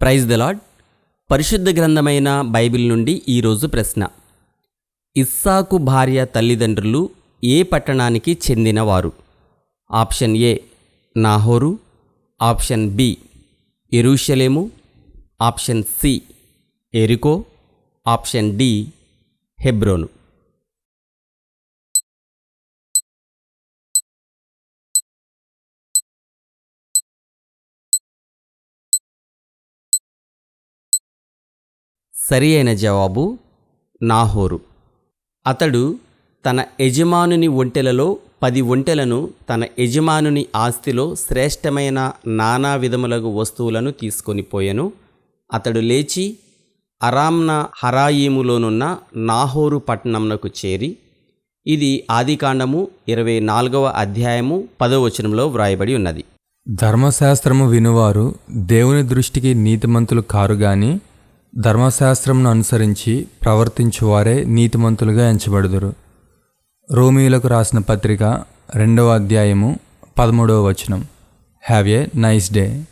Praise the lord పరిశుద్ధ గ్రంథమైన Bible నుండి ఈరోజు ప్రశ్న. ఇస్సాకు భార్య తల్లిదండ్రులు ఏ పట్టణానికి చెందినవారు? ఆప్షన్ ఏ నాహోరు ఆప్షన్ బి ఎరూషలేము ఆప్షన్ సి ఎరికో ఆప్షన్ డి హెబ్రోను. సరి అయిన జవాబు నాహోరు. అతడు తన యజమానుని ఒంటెలలో పది ఒంటెలను తన యజమానుని ఆస్తిలో శ్రేష్టమైన నానా విధములగు వస్తువులను తీసుకొని పోయెను. అతడు లేచి అరామ్న హరాయిములోనున్న నాహోరు పట్టణంనకు చేరి ఇది ఆదికాండము ఇరవై నాలుగవ అధ్యాయము పదవచనంలో వ్రాయబడి ఉన్నది. ధర్మశాస్త్రము వినువారు దేవుని దృష్టికి నీతిమంతులు కారు గాని ధర్మశాస్త్రంను అనుసరించి ప్రవర్తించువారే నీతిమంతులుగా ఎంచబడుదురు. రోమిలకు రాసిన పత్రిక రెండవ అధ్యాయము పదమూడవ వచనం. Have a nice day